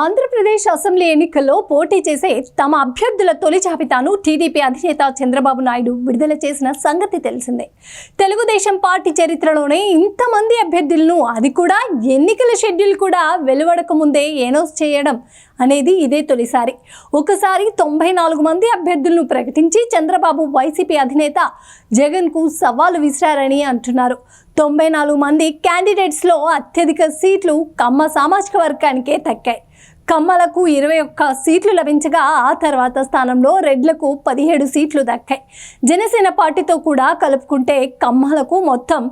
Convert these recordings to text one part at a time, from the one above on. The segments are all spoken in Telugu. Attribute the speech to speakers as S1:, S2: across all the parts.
S1: ఆంధ్రప్రదేశ్ అసెంబ్లీ ఎన్నికల్లో పోటీ చేసే తమ అభ్యర్థుల తొలి జాబితాను టీడీపీ అధినేత చంద్రబాబు నాయుడు విడుదల చేసిన సంగతి తెలిసిందే. తెలుగుదేశం పార్టీ చరిత్రలోనే ఇంతమంది అభ్యర్థులను అది కూడా ఎన్నికల షెడ్యూల్ కూడా వెలువడక ముందే ఏనౌన్స్ చేయడం అనేది ఇదే తొలిసారి. ఒకసారి తొంభై నాలుగు మంది అభ్యర్థులను ప్రకటించి చంద్రబాబు వైసీపీ అధినేత జగన్కు సవాలు విసిరారని అంటున్నారు. తొంభై నాలుగు మంది క్యాండిడేట్స్లో అత్యధిక సీట్లు కమ్మ సామాజిక వర్గానికే దక్కాయి. కమ్మలకు ఇరవై ఒక్క సీట్లు లభించగా ఆ తర్వాత స్థానంలో రెడ్లకు పదిహేడు సీట్లు దక్కాయి. జనసేన పార్టీతో కూడా కలుపుకుంటే కమ్మలకు మొత్తం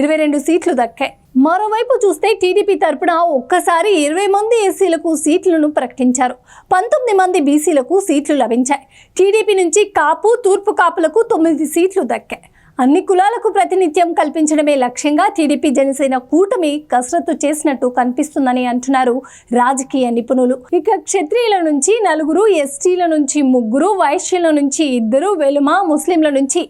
S1: ఇరవై రెండు సీట్లు దక్కాయి. మరోవైపు చూస్తే టీడీపీ తరపున ఒక్కసారి ఇరవై మంది ఎస్సీలకు సీట్లను ప్రకటించారు. పంతొమ్మిది మంది బీసీలకు సీట్లు లభించాయి. టీడీపీ నుంచి కాపు తూర్పు కాపులకు తొమ్మిది సీట్లు దక్కాయి. అన్ని కులాలకు ప్రాతినిధ్యం కల్పించడమే లక్ష్యంగా టీడీపీ జనసేన కూటమి కసరత్తు చేసినట్టు కనిపిస్తుందని అంటున్నారు రాజకీయ నిపుణులు. ఇక క్షత్రియుల నుంచి నలుగురు ఎస్టీల నుంచి ముగ్గురు వైశ్యుల నుంచి ఇద్దరు వెలుమ ముస్లింల నుంచి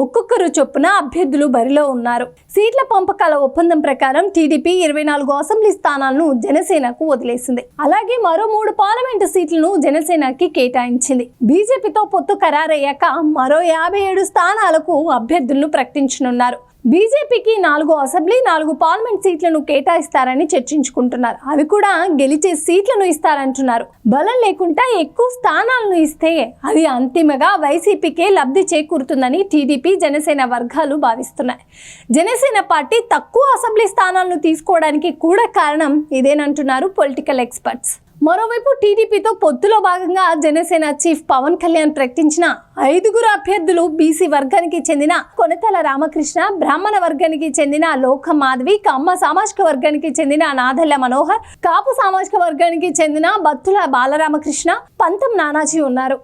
S1: ఒక్కొక్కరు చొప్పున అభ్యర్థులు బరిలో ఉన్నారు. సీట్ల పంపకాల ఒప్పందం ప్రకారం టీడీపీ ఇరవై నాలుగు అసెంబ్లీ స్థానాలను జనసేనకు వదిలేసింది. అలాగే మరో మూడు పార్లమెంటు సీట్లను జనసేనకి కేటాయించింది. బీజేపీతో పొత్తు ఖరారయ్యాక మరో యాభై ఏడు స్థానాలకు అభ్యర్థి అభ్యర్థులను ప్రకటించనున్నారు. బీజేపీకి నాలుగు అసెంబ్లీ నాలుగు పార్లమెంట్ సీట్లను కేటాయిస్తారని చర్చించుకుంటున్నారు. అవి కూడా గెలిచే సీట్లను ఇస్తారంటున్నారు. బలం లేకుండా ఎక్కువ స్థానాలను ఇస్తే అది అంతిమగా వైసీపీకే లబ్ధి చేకూరుతుందని టీడీపీ జనసేన వర్గాలు భావిస్తున్నాయి. జనసేన పార్టీ తక్కువ అసెంబ్లీ స్థానాలను తీసుకోవడానికి కూడా కారణం ఇదేనంటున్నారు పొలిటికల్ ఎక్స్పర్ట్స్. మరోవైపు టీడీపీతో పొత్తులో భాగంగా జనసేన చీఫ్ పవన్ కళ్యాణ్ ప్రకటించిన ఐదుగురు అభ్యర్థులు బీసీ వర్గానికి చెందిన కొనతల రామకృష్ణ బ్రాహ్మణ వర్గానికి చెందిన లోక మాధవి కమ్మ సామాజిక వర్గానికి చెందిన నాదెల్ల మనోహర్ కాపు సామాజిక వర్గానికి చెందిన బత్తుల బాలరామకృష్ణ పంతం నానాజీ ఉన్నారు.